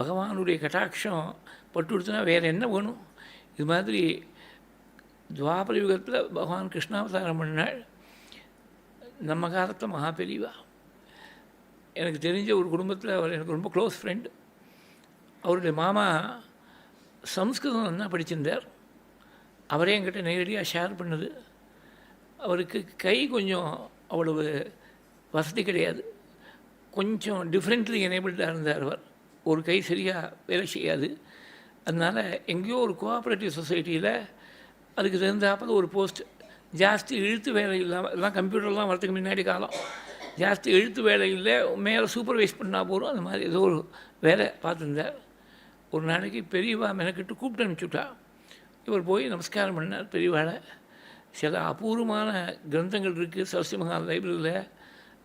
பகவானுடைய கட்டாட்சம் பட்டு கொடுத்தனா வேறு என்ன வேணும்? இது மாதிரி துவாபர யுகத்தில் பகவான் கிருஷ்ணாவதாரம் பண்ணாள் நம்ம காலத்தில் மகா பெரியவா எனக்கு தெரிஞ்ச ஒரு குடும்பத்தில் அவர் எனக்கு ரொம்ப க்ளோஸ் ஃப்ரெண்டு அவருடைய மாமா சம்ஸ்கிருதம் தான் படிச்சிருந்தார். அவரே என்கிட்ட நேரடியாக ஷேர் பண்ணது. அவருக்கு கை கொஞ்சம் அவ்வளவு வசதி கிடையாது. கொஞ்சம் டிஃப்ரெண்ட்லி எனேபிள்டாக இருந்தார் அவர். ஒரு கை சரியாக வேலை செய்யாது. அதனால் எங்கேயோ ஒரு கோஆப்ரேட்டிவ் சொசைட்டியில் அதுக்கு தகுந்தாப்பில் ஒரு போஸ்ட் ஜாஸ்தி எழுத்து வேலை இல்லாமல் எல்லாம் கம்ப்யூட்டர்லாம் வரதுக்கு முன்னாடி காலம் ஜாஸ்தி எழுத்து வேலை இல்லை மேலே சூப்பர்வைஸ் பண்ணால் போகிறோம் அந்த மாதிரி ஏதோ ஒரு வேலை பார்த்துருந்தார். ஒரு நாளைக்கு பெரியவா மெனக்கிட்டு கூப்பிட்டு அனுப்பிச்சுட்டா. இவர் போய் நமஸ்காரம் பண்ணார் பெரியவாளை. சில அபூர்வமான கிரந்தங்கள் இருக்குது சரஸ்வதி மகால் லைப்ரரியில்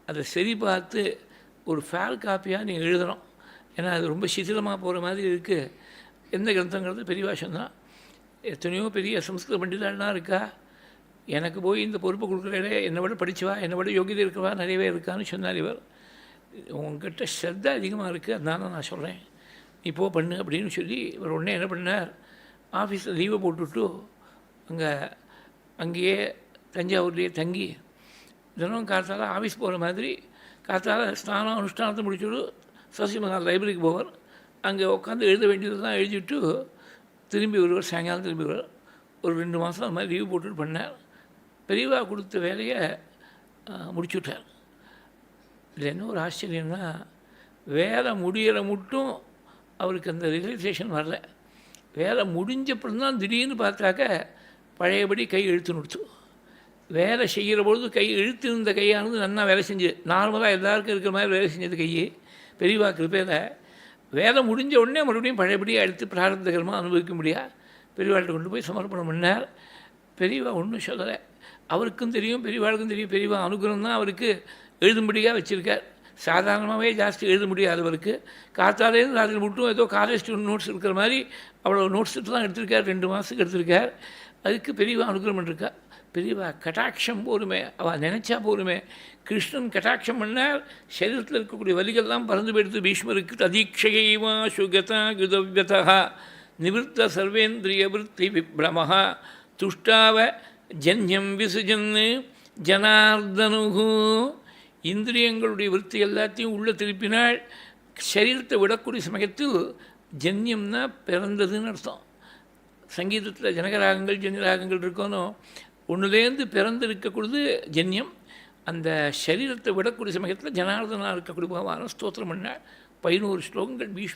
அதை சரி பார்த்து ஒரு ஃபேல் காப்பியாக நீங்கள் எழுதணும். ஏன்னா அது ரொம்ப சிதிலமாக போகிற மாதிரி இருக்குது எந்த கிரந்தங்கிறது பெரிய சொன்னால் எத்தனையோ பெரிய சம்ஸ்கிருத பண்டிதாலாம் இருக்கா? எனக்கு போய் இந்த பொறுப்பு கொடுக்குறே என்னை விட படிச்சவா என்னை விட யோகியதை இருக்கவா நிறையவே இருக்கான்னு சொன்னார் இவர். உங்ககிட்ட ஸ்ரத்த அதிகமாக இருக்குது அதனால நான் சொல்கிறேன் நீ போ பண்ணு அப்படின்னு சொல்லி இவர் உடனே என்ன பண்ணார்? ஆஃபீஸில் லீவை போட்டுவிட்டு அங்கே அங்கேயே தஞ்சாவூர்லேயே தங்கி தினம் காத்தால ஆஃபீஸ் போகிற மாதிரி காத்தால ஸ்நானம் அனுஷ்டானத்தை முடிச்சுட்டு சசிமகால் லைப்ரரிக்கு போவார். அங்கே உட்காந்து எழுத வேண்டியதெல்லாம் எழுதிட்டு திரும்பி வருவார் சாயங்காலம் திரும்பி வருவார். ஒரு ரெண்டு மாதம் அந்த மாதிரி லீவு போட்டுட்டு பண்ணார். பெரியவா கொடுத்த வேலையை முடிச்சு விட்டார். இதில் என்ன ஒரு ஆச்சரியம்னா வேலை முடிகிற மட்டும் அவருக்கு அந்த ரியலைசேஷன் வரல. வேலை முடிஞ்சப்புறம் தான் திடீர்னு பார்த்தாக்க பழையபடி கை இழுத்து நிறுத்து வேலை செய்கிற பொழுது கை இழுத்து இருந்த கையானது நல்லா வேலை செஞ்சு நார்மலாக எல்லாருக்கும் இருக்கிற மாதிரி வேலை செஞ்சது கையை. பெரியவா கிருப்பையில் வேதம் முடிஞ்ச உடனே மறுபடியும் பழையபடியாக எடுத்து பிராரத்தகரமாக அனுபவிக்க முடியா? பெரியவாள்கிட்ட கொண்டு போய் சமர்ப்பணம் பண்ணார். பெரியவா ஒன்றும் சொல்லலை. அவருக்கும் தெரியும் பெரியவாளுக்கும் தெரியும். பெரியவா அனுகிரகம் தான் அவருக்கு எழுதும்படியாக வச்சுருக்கார். சாதாரணமாகவே ஜாஸ்தி எழுத முடியாதவருக்கு காத்தாலேருந்து ராத்திரி மட்டும் ஏதோ காலேஜ் ஸ்டூடெண்ட் நோட்ஸ் இருக்கிற மாதிரி அவ்வளோ நோட்ஸ் தான் எடுத்திருக்கார். ரெண்டு மாதத்துக்கு எடுத்திருக்கார். அதுக்கு பெரியவா அனுகிரகம் பண்ணிருக்கா பெரியவா கட்டாட்சம் போருமே அவள் நினச்சா போருமே கிருஷ்ணன் கட்டாட்சம் பண்ணால் சரீரத்தில் இருக்கக்கூடிய வலிகள்லாம் பறந்து போயிடுது. பீஷ்மருக்கு ததீட்சைவா சுகதா குதவியதா நிவிருத்த சர்வேந்திரிய விற்பி விப்ரமஹா துஷ்டாவ ஜன்யம் விசுஜன்னு ஜனார்தனுகு. இந்திரியங்களுடைய விருத்தி எல்லாத்தையும் உள்ளே திருப்பினால் சரீரத்தை விடக்கூடிய சமயத்தில் ஜன்யம்னா பிறந்ததுன்னு அர்த்தம். சங்கீதத்தில் ஜனகராகங்கள் ஜன்யராகங்கள் இருக்கணும். ஒன்றுலேருந்து பிறந்து இருக்கக்கூடியது ஜன்யம். அந்த சரீரத்தை விடக்கூடிய சமயத்தில் ஜனார்தனாக இருக்கக்கூடிய பகவான ஸ்தோத்திரம் பண்ண பதினோரு ஸ்லோகங்கள் பீஷ்